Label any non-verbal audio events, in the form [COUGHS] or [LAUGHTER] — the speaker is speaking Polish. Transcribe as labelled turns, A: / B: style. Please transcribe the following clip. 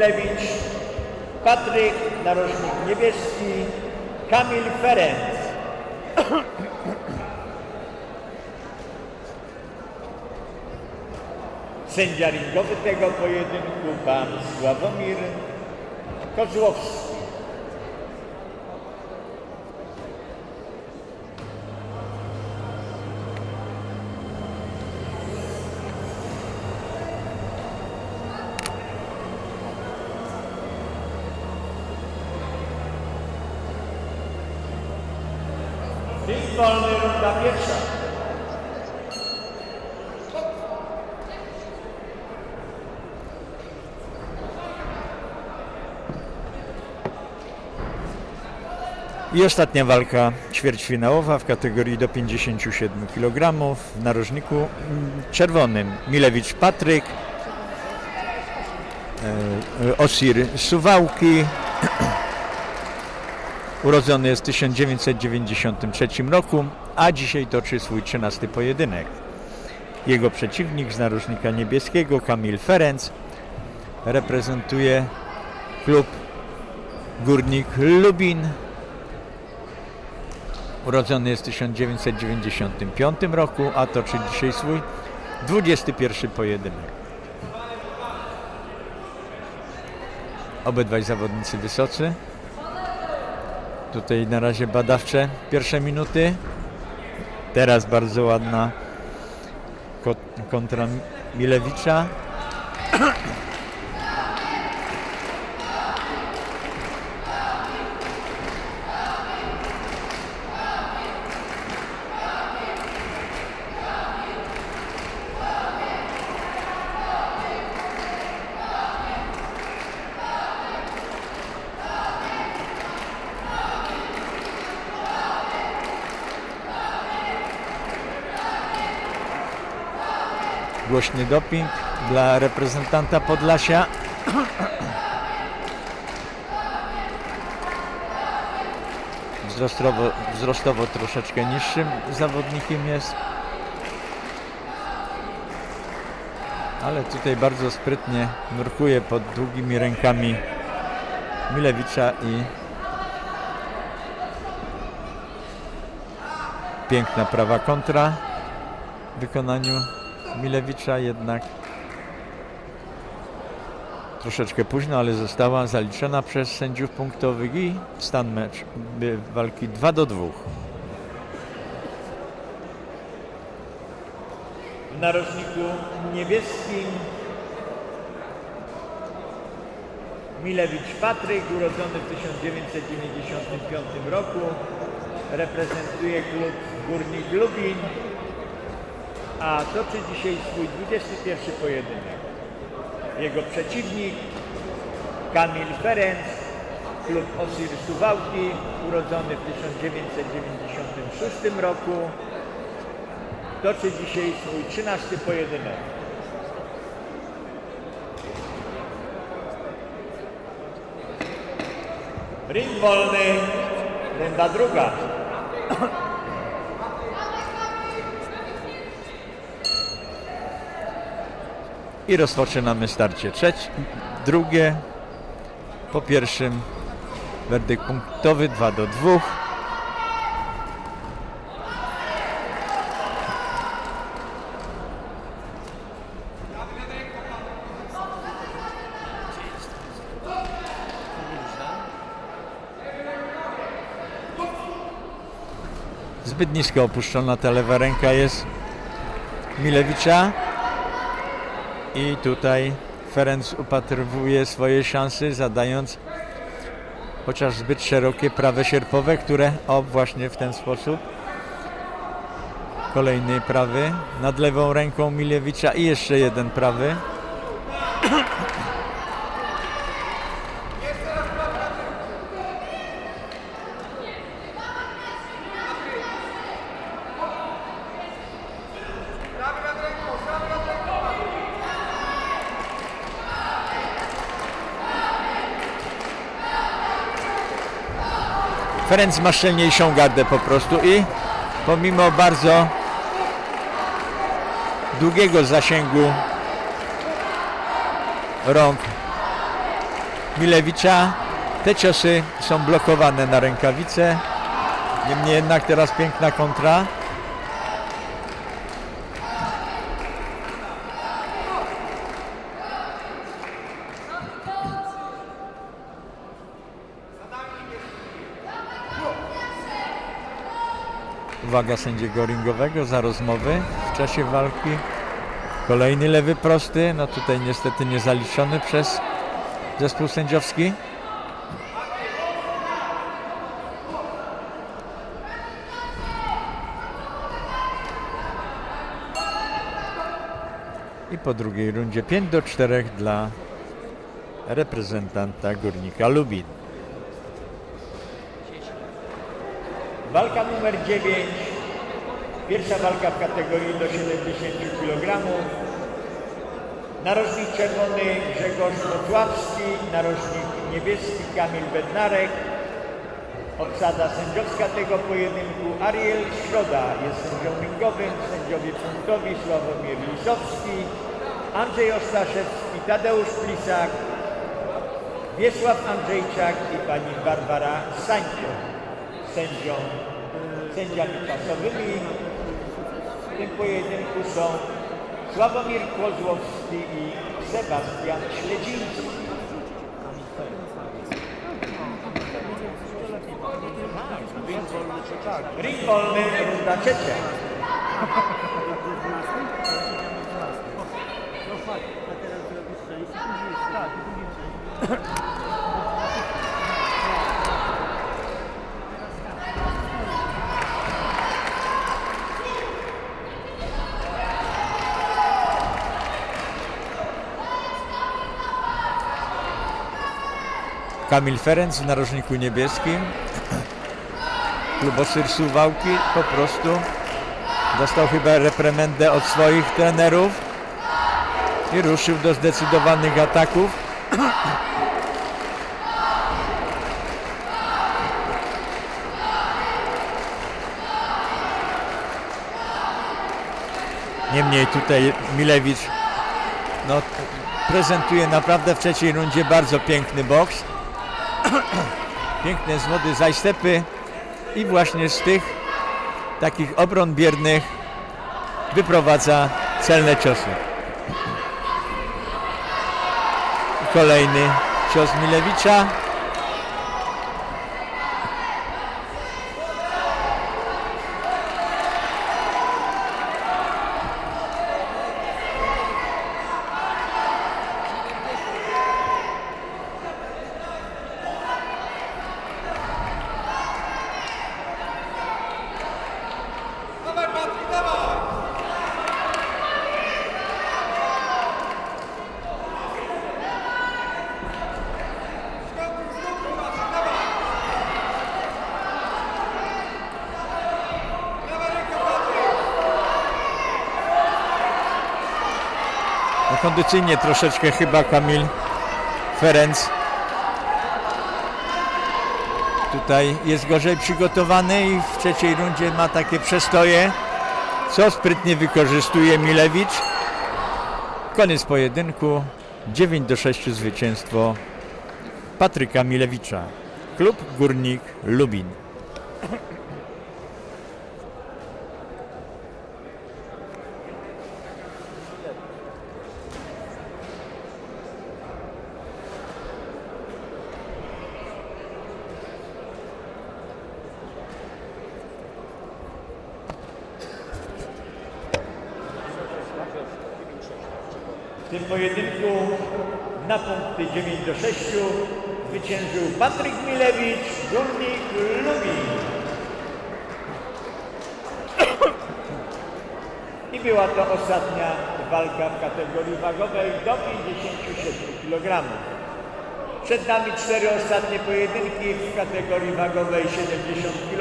A: Milewicz, Patryk, narożnik niebieski, Kamil Ferenc. [COUGHS] Sędzia ringowy tego pojedynku pan Sławomir Kozłowski. Ring wolny, runda pierwsza.
B: I ostatnia walka ćwierćfinałowa w kategorii do 57 kg w narożniku mm, czerwonym Milewicz Patryk, e, Osir Suwałki, urodzony jest w 1993 roku, a dzisiaj toczy swój 13 pojedynek. Jego przeciwnik z narożnika niebieskiego Kamil Ferenc reprezentuje klub Górnik Lubin Urodzony jest w 1995 roku, a toczy dzisiaj swój 21 pojedynek. Obydwaj zawodnicy wysocy. Tutaj na razie badawcze pierwsze minuty. Teraz bardzo ładna ko- kontra Milewicza. Głośny doping dla reprezentanta Podlasia. Wzrostowo, wzrostowo troszeczkę niższym zawodnikiem jest. Ale tutaj bardzo sprytnie nurkuje pod długimi rękami Milewicza i piękna prawa kontra w wykonaniu Milewicza jednak troszeczkę późno, ale została zaliczona przez sędziów punktowych i stan mecz walki 2 do 2.
A: W narożniku niebieskim Milewicz Patryk, urodzony w 1995 roku, reprezentuje klub Górnik Lubin, a toczy dzisiaj swój 21 pojedynek. Jego przeciwnik Kamil Ferenc, klub Osir Suwałki, urodzony w 1996 roku, toczy dzisiaj swój 13 pojedynek. Ring wolny, runda druga.
B: I rozpoczynamy starcie trzecie, drugie. Po pierwszym werdykt punktowy 2 do 2. Zbyt nisko opuszczona ta lewa ręka jest Milewicza. I tutaj Ferenc upatrywuje swoje szanse, zadając chociaż zbyt szerokie prawe sierpowe, które o właśnie w ten sposób. Kolejny prawy nad lewą ręką Milewicza i jeszcze jeden prawy. Ferenc ma szczelniejszą gardę po prostu i pomimo bardzo długiego zasięgu rąk Milewicza. Te ciosy są blokowane na rękawice. Niemniej jednak teraz piękna kontra. Uwaga sędziego ringowego za rozmowy w czasie walki. Kolejny lewy prosty, no tutaj niestety nie zaliczony przez zespół sędziowski. I po drugiej rundzie 5 do 4 dla reprezentanta Górnika Lubin.
A: Walka numer 9. Pierwsza walka w kategorii do 70 kg. Narożnik czerwony Grzegorz Wrocławski, narożnik niebieski Kamil Bednarek. Obsada sędziowska tego pojedynku Ariel Środa jest sędzią ringowym, sędziowie punktowi Sławomir Lisowski, Andrzej Ostaszewski, Tadeusz Plisak, Wiesław Andrzejczak i pani Barbara Sańko sędzią, sędziami czasowymi. W tym pojedynku są Sławomir Kozłowski i Sebastian Śledziński. Ring wolny, runda trzecia.
B: Kamil Ferenc w narożniku niebieskim. Klubosyr Suwałki po prostu dostał chyba reprymendę od swoich trenerów i ruszył do zdecydowanych ataków. Niemniej tutaj Milewicz no, prezentuje naprawdę w trzeciej rundzie bardzo piękny boks. [COUGHS] Piękne zwody zajstepy i właśnie z tych takich obron biernych wyprowadza celne ciosy. Kolejny cios Milewicza. Kondycyjnie troszeczkę chyba Kamil Ferenc tutaj jest gorzej przygotowany i w trzeciej rundzie ma takie przestoje, co sprytnie wykorzystuje Milewicz. Koniec pojedynku. 9 do 6 zwycięstwo Patryka Milewicza. Klub Górnik Lubin.
A: Pojedynku na punkty 9 do 6 zwyciężył Patryk Milewicz, Górnik Lubin. I była to ostatnia walka w kategorii wagowej do 57 kg. Przed nami cztery ostatnie pojedynki w kategorii wagowej 70 kg.